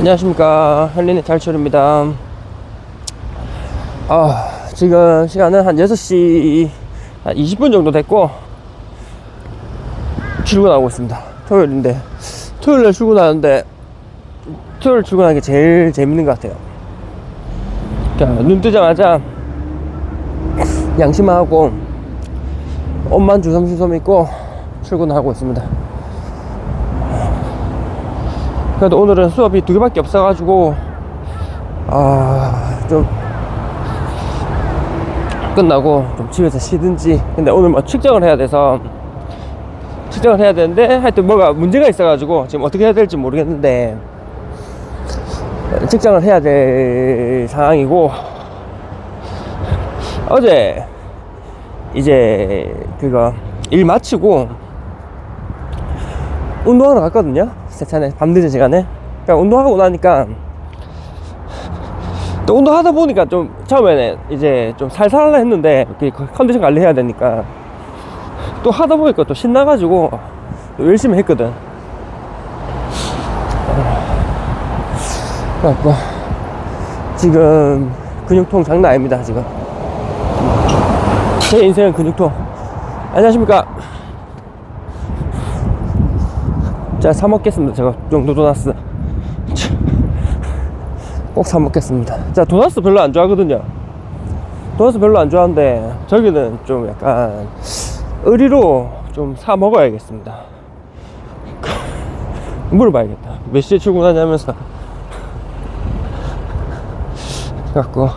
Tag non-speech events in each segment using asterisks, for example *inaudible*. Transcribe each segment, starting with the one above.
안녕하십니까. 한린의 탈출입니다. 아 지금 시간은 한 6시 한 20분 정도 됐고 출근하고 있습니다. 토요일인데 토요일날 출근하는데 토요일 출근하는 게 제일 재밌는 것 같아요. 자, 눈 뜨자마자 양심만 하고 옷만 주섬주섬 입고 출근하고 있습니다 그래도 오늘은 수업이 두 개밖에 없어가지고 아좀 끝나고 좀 집에서 쉬든지. 근데 오늘 뭐 측정을 해야 돼서 측정을 해야 되는데 하여튼 뭐가 문제가 있어가지고 지금 어떻게 해야 될지 모르겠는데 측정을 해야 될 상황이고 어제 이제 그거 일 마치고 운동하러 갔거든요 세차네 밤늦은 시간에. 그러니까 운동하고 나니까 또 운동하다 보니까 좀 처음에는 이제 좀 살살하려 했는데 컨디션 관리해야 되니까 또 하다 보니까 또 신나가지고 또 열심히 했거든. 그래갖고 지금 근육통 장난 아닙니다 지금. 제 인생은 근육통. 안녕하십니까 자 사 먹겠습니다. 제가 용도 도나스 꼭 사 먹겠습니다. 자 도나스 별로 안 좋아하거든요. 도나스 별로 안 좋아하는데 저기는 좀 약간 의리로 좀 사 먹어야겠습니다. *laughs* 물어봐야겠다. 몇 시에 출근하냐면서 *laughs* 갖고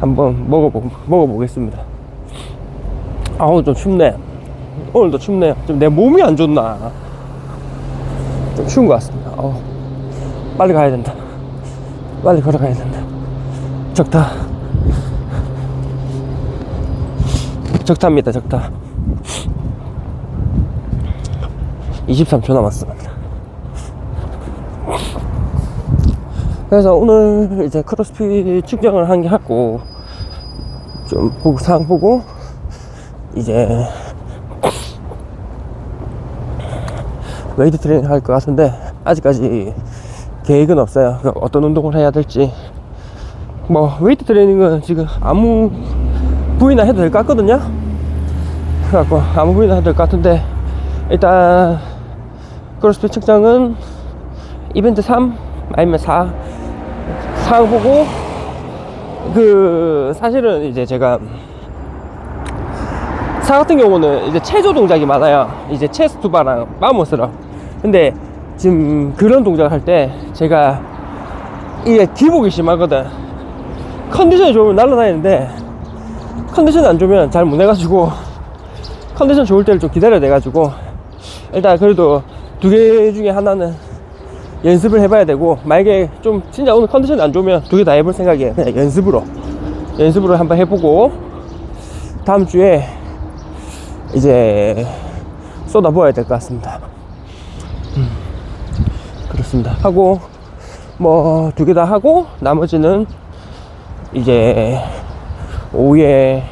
한번 먹어보, 먹어보겠습니다. 아우 좀 춥네. 오늘도 춥네요. 좀 내 몸이 안 좋나 좀 추운 것 같습니다. 어우, 빨리 가야 된다. 빨리 걸어가야 된다. 적다. 적타입니다 적타 23초 남았습니다. 그래서 오늘 이제 크로스핏 측정을 한 게 하고 좀 보고 상황 보고 이제 웨이트 트레이닝 할 것 같은데 아직까지 계획은 없어요 그 어떤 운동을 해야 될지 뭐 웨이트 트레이닝은 지금 아무 부위나 해도 될 것 같거든요 그래갖고 아무 부위나 해도 될 것 같은데 일단 크로스핏 측정은 이벤트 3 아니면 4 상황 보고 그 사실은 이제 제가 사 같은 경우는 이제 체조 동작이 많아요. 이제 체스트바랑 마모스랑. 근데 지금 그런 동작을 할 때 제가 이게 기복이 심하거든. 컨디션이 좋으면 날아다니는데 컨디션이 안 좋으면 잘 못 해가지고 컨디션 좋을 때를 좀 기다려야 돼가지고 일단 그래도 두 개 중에 하나는 연습을 해봐야 되고 만약에 좀 진짜 오늘 컨디션이 안 좋으면 두 개 다 해볼 생각이에요. 그냥 연습으로 연습으로 한번 해보고 다음 주에 이제 쏟아부어야 될 것 같습니다. 음, 그렇습니다. 하고 뭐 두 개 다 하고 나머지는 이제 오후에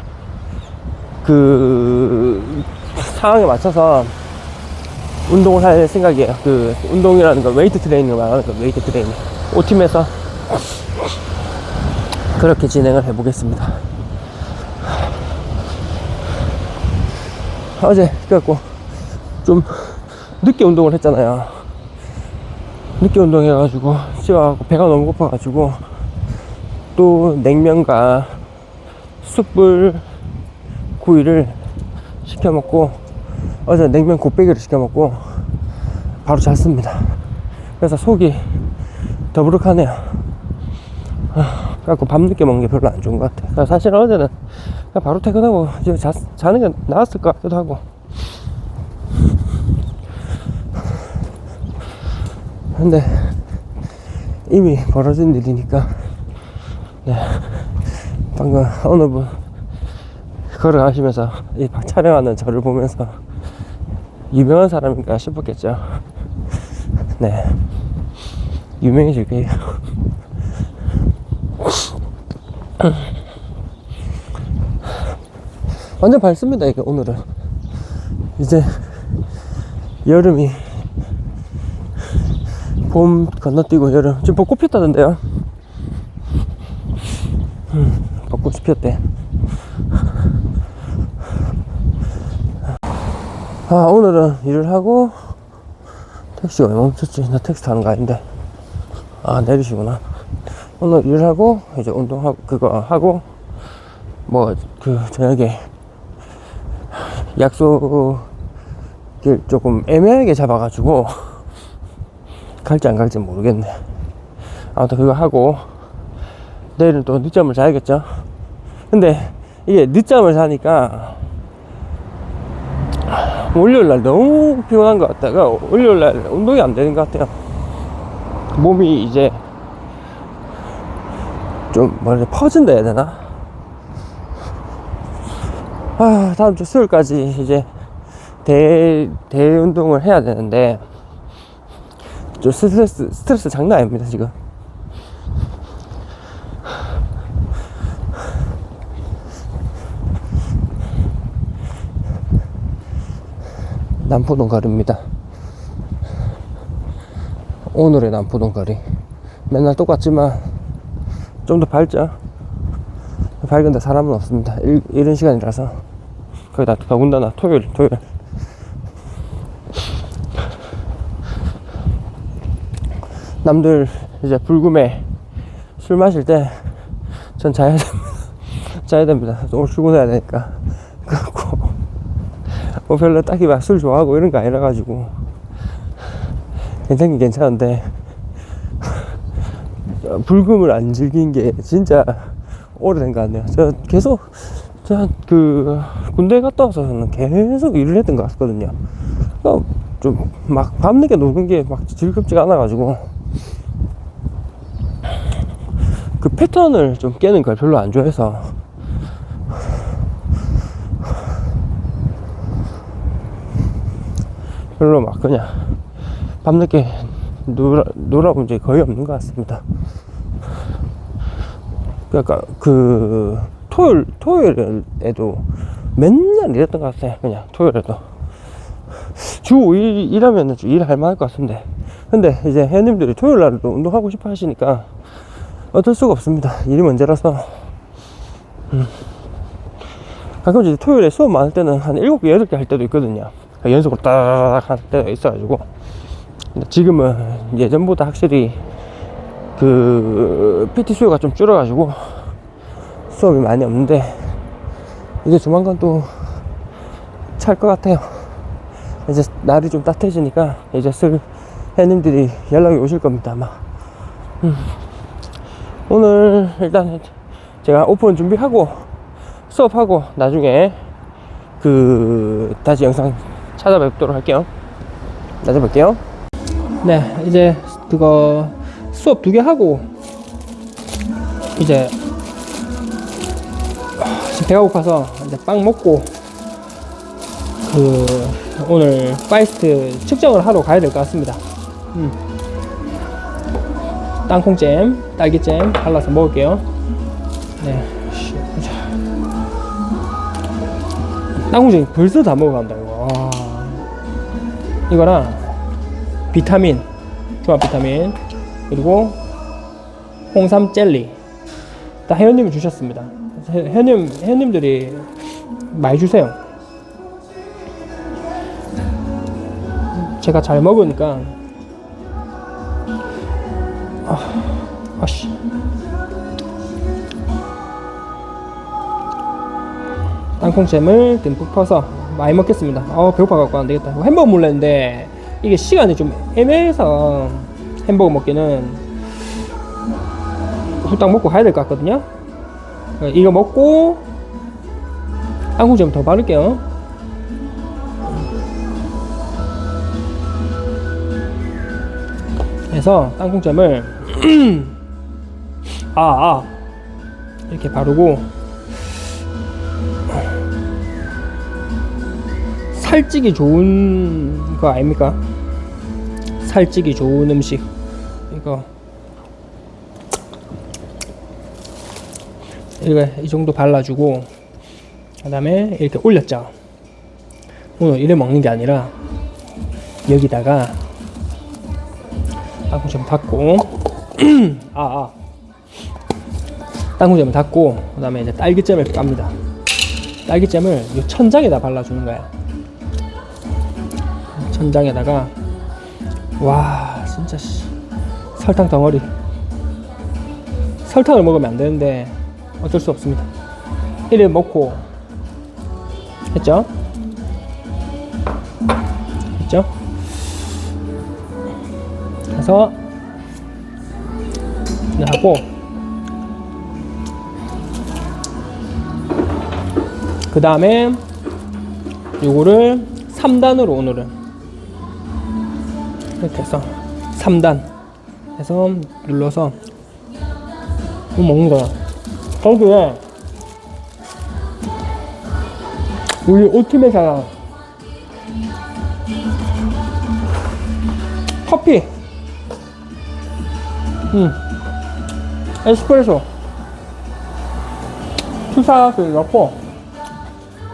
그 상황에 맞춰서 운동을 할 생각이에요. 그 운동이라는 건 웨이트 트레이닝을 말하는 거 웨이트 트레이닝. 오팀에서 그렇게 진행을 해보겠습니다. 어제 그래갖고 좀 늦게 운동을 했잖아요. 늦게 운동해가지고 집에 와서 배가 너무 고파가지고 또 냉면과 숯불 구이를 시켜 먹고 어제 냉면 곱빼기를 시켜 먹고 바로 잤습니다. 그래서 속이 더부룩하네요. 아, 그래갖고 밤늦게 먹는 게 별로 안 좋은 것 같아. 그래서 사실 어제는 바로 퇴근하고 이제 자, 자는 게 나았을 것 같기도 하고. 근데 이미 벌어진 일이니까 네. 방금 어느 분 걸어가시면서 이 촬영하는 저를 보면서 유명한 사람인가 싶었겠죠. 네. 유명해질 거예요. 완전 밝습니다, 이게 오늘은. 이제 여름이 봄 건너뛰고 여름. 지금 벚꽃 피었다던데요? 음, 벚꽃이 피었대. 아 오늘은 일을 하고 택시가 왜 멈췄지? 나 택시 타는 거 아닌데. 아 내리시구나. 오늘 일을 하고 이제 운동하고 그거 하고 뭐 그 저녁에 약속을 조금 애매하게 잡아가지고 갈지 안 갈지 모르겠네. 아무튼 그거 하고 내일은 또 늦잠을 자야겠죠? 근데 이게 늦잠을 자니까 월요일 날 너무 피곤한 것 같다가 월요일 날 운동이 안 되는 것 같아요. 몸이 이제 좀 뭐라 퍼진다 해야 되나? 아 다음 주 수요일까지 이제 대 대운동을 해야 되는데 좀 스트레스 스트레스 장난 아닙니다 지금. 남포동 거리입니다. 오늘의 남포동 거리. 맨날 똑같지만 좀 더 밝죠 밝은데 사람은 없습니다. 일, 이른 시간이라서. 거기다 더군다나 토요일 토요일 남들 이제 불금에 술 마실 때 전 자야 됩니다 *laughs* 자야 됩니다 오늘 출근해야 되니까 그렇고 뭐 별로 딱히 막 술 좋아하고 이런 거 아니라 가지고 괜찮긴 괜찮은데 *laughs* 불금을 안 즐긴 게 진짜 오래된 것 같네요. 저 계속 저그 군대 갔다 와서는 계속 일을 했던 것 같거든요. 좀 막 밤늦게 노는 게 막 즐겁지가 않아가지고 그 패턴을 좀 깨는 걸 별로 안 좋아해서 별로 막 그냥 밤늦게 놀아, 놀아본 적이 거의 없는 것 같습니다. 그러니까 그 토요일 토요일에도 맨날 일했던 것 같아요. 그냥 토요일에도 주 5일 일하면 일할 만할 것 같은데 근데 이제 회원님들이 토요일 날도 운동하고 싶어 하시니까 어쩔 수가 없습니다. 일이 문제라서 음. 가끔 이제 토요일에 수업 많을 때는 한 7개, 8개 할 때도 있거든요. 그러니까 연속으로 따라락 할 때가 있어가지고 근데 지금은 예전보다 확실히 그 PT 수요가 좀 줄어가지고 수업이 많이 없는데 이제 조만간 또 찰 것 같아요. 이제 날이 좀 따뜻해지니까 이제 슬 회원님들이 연락이 오실 겁니다 아마. 음. 오늘 일단 제가 오픈 준비하고 수업하고 나중에 그 다시 영상 찾아뵙도록 할게요. 나중에 볼게요. 네, 이제 그거 수업 두 개 하고 이제 배가 고파서 이제 빵 먹고 그 오늘 파이스트 측정을 하러 가야 될 것 같습니다. 음. 땅콩잼, 딸기잼 발라서 먹을게요. 네. 땅콩잼 벌써 다 먹어간다 이거. 와. 이거랑 비타민, 조합 비타민 그리고 홍삼 젤리 다 회원님이 주셨습니다. 회- 회원님 회원님들이 많이 주세요. 제가 잘 먹으니까 아, 아씨. 땅콩잼을 듬뿍 퍼서 많이 먹겠습니다. 어 배고파 갖고 안 되겠다. 햄버거 먹을랬는데 이게 시간이 좀 애매해서 햄버거 먹기는 후딱 먹고 가야 될 것 같거든요. 어, 이거 먹고 땅콩잼 더 바를게요. 해서 땅콩잼을 *clears throat* 아, 아 이렇게 바르고 살찌기 좋은 거 아닙니까? 살찌기 좋은 음식. 이거. 이거 이 정도 발라주고 그 다음에 이렇게 올렸죠. 오늘 이래 먹는 게 아니라 여기다가 땅콩 좀 닫고 *clears throat* 아 아. 땅콩 좀 닫고 그 다음에 이제 딸기잼을 깝니다. 딸기잼을 이 천장에다 발라주는 거야. 천장에다가 와 진짜 씨 설탕 덩어리. 설탕을 먹으면 안 되는데 어쩔 수 없습니다. 이를 먹고 했죠? 했죠? 그래서 하고 그 다음에 요거를 3단으로 오늘은 이렇게 해서 3단 해서 눌러서 이거 먹는 거야. 거기에 우리 오트메사 커피 음. 에스프레소. 투샷을 넣고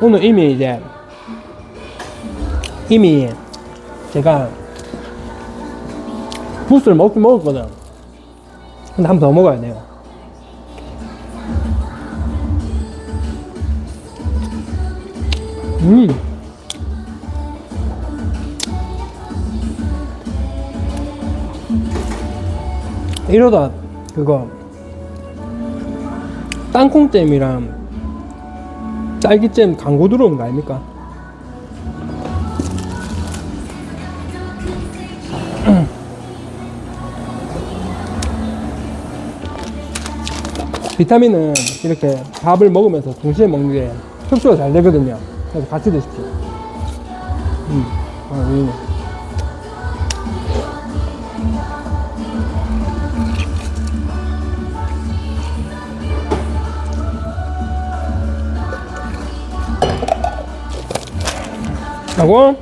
오늘 이미 이제 이미 제가 부스를 먹긴 먹었거든. 근데 한 번 더 먹어야 돼요. 음 이러다 그거 땅콩잼이랑 딸기잼 광고 들어온 거 아닙니까? *clears throat* 비타민은 이렇게 밥을 먹으면서 동시에 먹는 게 흡수가 잘 되거든요. 그래서 같이 드십시오. 음, 아, 우 하고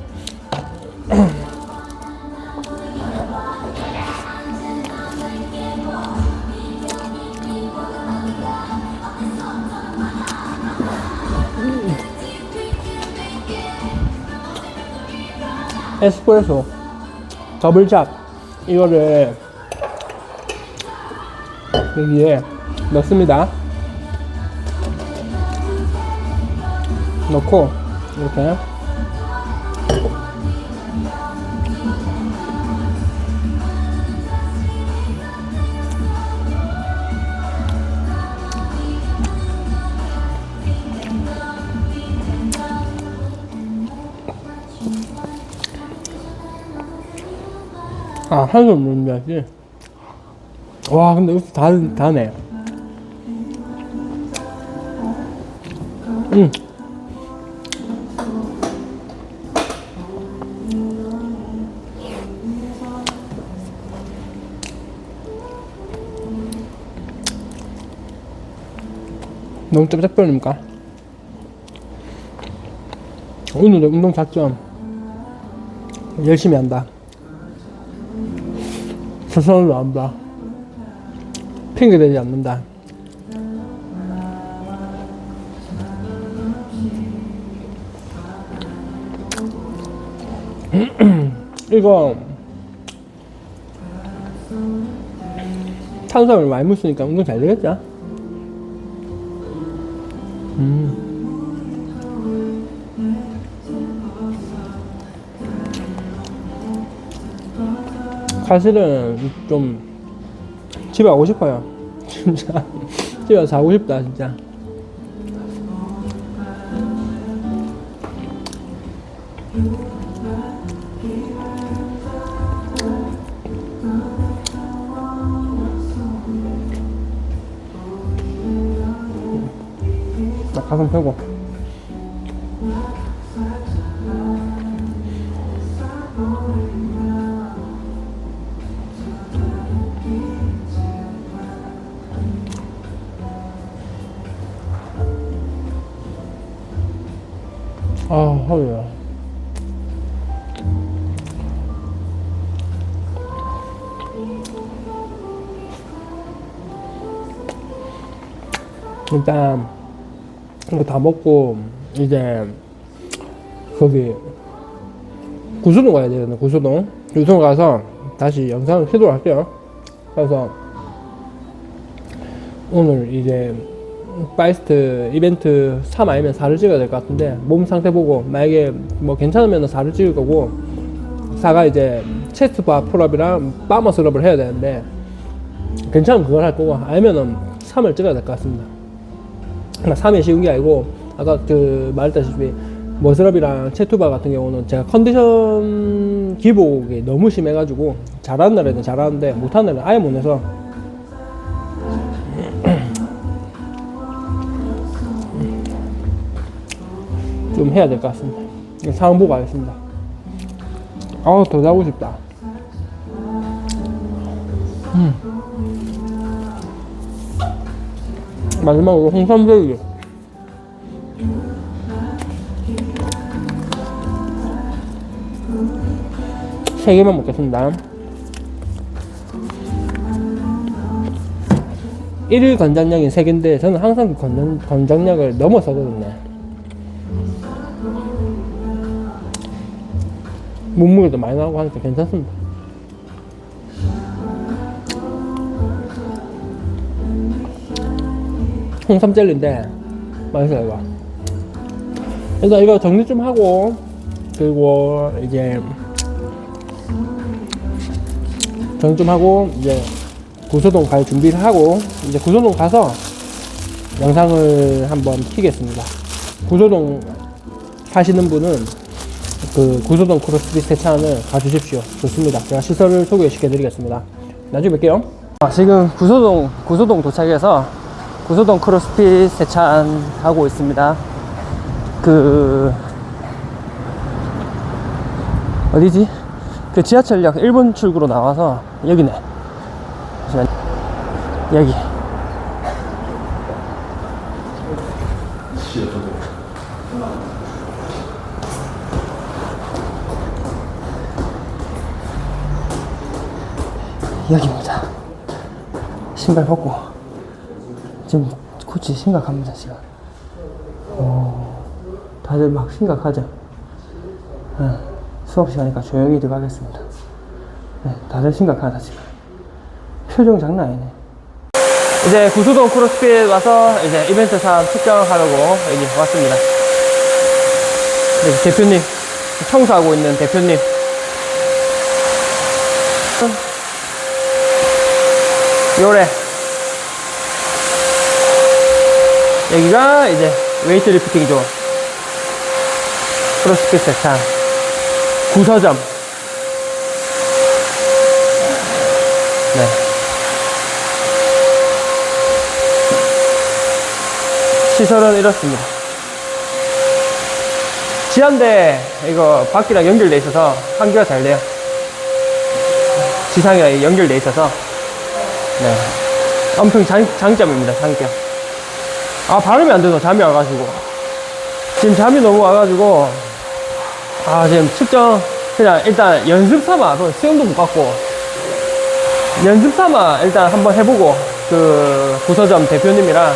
에스프레소 더블잡 이거를 여기에 넣습니다. 넣고 이렇게 아, 한손 물면야지. 와, 근데 이거 다, 다네. 음. 너무 짭짭거립니까? 오늘도 운동 작전 열심히 한다. 최선을 다한다. 핑계대지 않는다. *clears throat* 이거 탄수화물 많이 먹으니까 운동 잘 되겠죠? 음. 사실은 좀 집에 가고 싶어요. 진짜 *laughs* 집에 가서 자고 싶다 진짜. 나 가슴 펴고. 일단 이거 다 먹고 이제 거기 구수동 가야 되거든 구수동 구수동 가서 다시 영상을 시도를 할게요. 그래서 오늘 이제 바이스트 이벤트 3 아니면 4를 찍어야 될 것 같은데 몸 상태 보고 만약에 뭐 괜찮으면 4를 찍을 거고 4가 이제 체스트바 풀업이랑 바머스럽을 해야 되는데 괜찮으면 그걸 할 거고 아니면은 3을 찍어야 될 것 같습니다. 3이 쉬운 게 아니고 아까 그 말했다시피 머스럽이랑 체투바 같은 경우는 제가 컨디션 기복이 너무 심해가지고 잘하는 날에는 잘하는데 못하는 날은 아예 못 내서 *clears throat* 좀 해야 될 것 같습니다. 상황 보고 하겠습니다. 아우 더 자고 싶다. 음. 마지막으로 홍삼제기. 세 개만 먹겠습니다. 1일 권장량이 3개인데 저는 항상 그 권장, 권장량을 넘어서거든요. 몸무게도 많이 나오고 하니까 괜찮습니다. 홍삼 젤리인데 맛있어요 이거. 일단 이거 정리 좀 하고 그리고 이제 정리 좀 하고 이제 구소동 갈 준비를 하고 이제 구소동 가서 영상을 한번 키겠습니다. 구소동 하시는 분은 그 구소동 크로스핏 세차를 가주십시오. 좋습니다. 제가 시설을 소개시켜 드리겠습니다. 나중에 뵐게요. 아, 지금 구소동, 구소동 도착해서 구소동 크로스핏 세찬 하고 있습니다. 그, 어디지? 그 지하철역 1번 출구로 나와서 여기네. 여기. 여기입니다. 신발 벗고 지금 코치 심각합니다 지금. 오, 다들 막 심각하죠. 네, 수업 시간이니까 조용히 들어가겠습니다. 네, 다들 심각하다 지금. 표정 장난 아니네. 이제 구수동 크로스핏 와서 이제 이벤트 사업 측정하려고 여기 왔습니다. 네, 대표님 청소하고 있는 대표님. 요래 여기가 이제 웨이트 리프팅 존 크로스핏 세상. 구서점. 네. 시설은 이렇습니다. 지한대 이거 바퀴랑 연결돼 있어서 환기가 잘 돼요. 지상이랑 연결돼 있어서. 네. 엄청 장, 장점입니다, 장점. 아, 발음이 안 돼서 잠이 와가지고. 지금 잠이 너무 와가지고. 아, 지금 측정, 그냥 일단 연습 삼아, 그 수영도 못 갔고. 연습 삼아 일단 한번 해보고, 그, 부서점 대표님이랑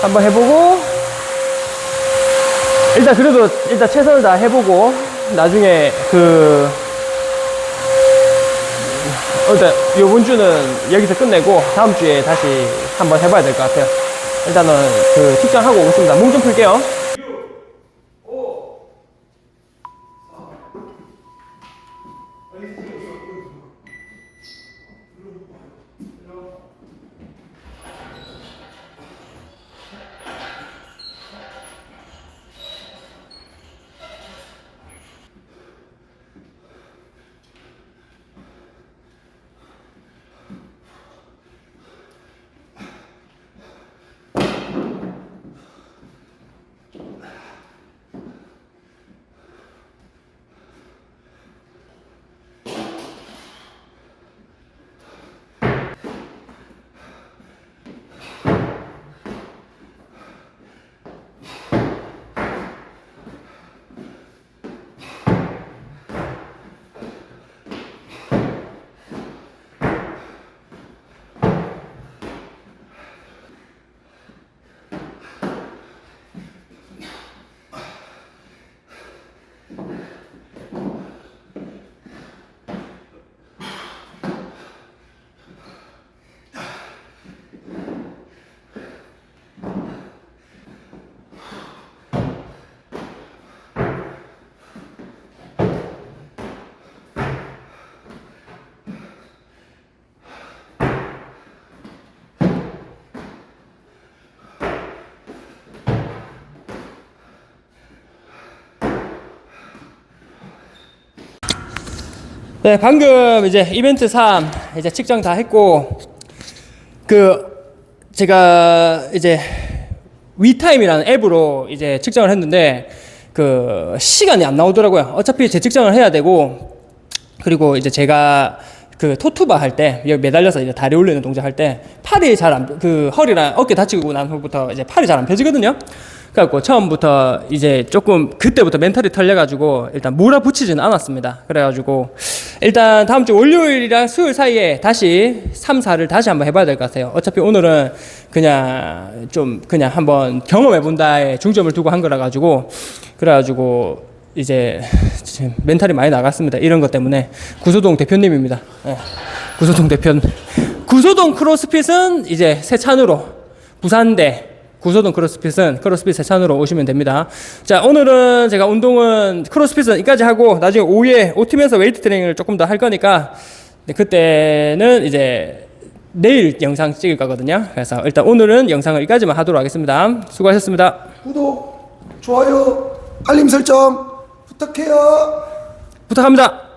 한번 해보고, 일단 그래도 일단 최선을 다 해보고, 나중에 그, 일단 요번 주는 여기서 끝내고 다음 주에 다시 한번 해봐야 될 것 같아요. 일단은 그 측정하고 오겠습니다. 몸 좀 풀게요. 네, 방금 이제 이벤트 3 이제 측정 다 했고 그 제가 이제 위타임이라는 앱으로 이제 측정을 했는데 그 시간이 안 나오더라고요. 어차피 재 측정을 해야 되고 그리고 이제 제가 그 토투바 할 때 매달려서 이제 다리 올리는 동작 할 때 팔이 잘 안 그 허리랑 어깨 다치고 난 후부터 이제 팔이 잘 안 펴지거든요. 그래갖고 처음부터 이제 조금 그때부터 멘탈이 털려가지고 일단 몰아붙이지는 않았습니다. 그래가지고 일단 다음 주 월요일이랑 수요일 사이에 다시 3, 4를 다시 한번 해봐야 될 것 같아요. 어차피 오늘은 그냥 좀 그냥 한번 경험해본다에 중점을 두고 한 거라 가지고 그래가지고 이제 지금 멘탈이 많이 나갔습니다. 이런 것 때문에 구소동 대표님입니다. 예. 구소동 대표 구소동 크로스핏은 이제 세찬으로 부산대 구소동 크로스핏은 크로스핏 세찬으로 오시면 됩니다. 자 오늘은 제가 운동은 크로스핏은 여기까지 하고 나중에 오후에 오팀에서 웨이트 트레이닝을 조금 더 할 거니까 네, 그때는 이제 내일 영상 찍을 거거든요. 그래서 일단 오늘은 영상을 여기까지만 하도록 하겠습니다. 수고하셨습니다. 구독, 좋아요, 알림 설정 부탁해요. 부탁합니다.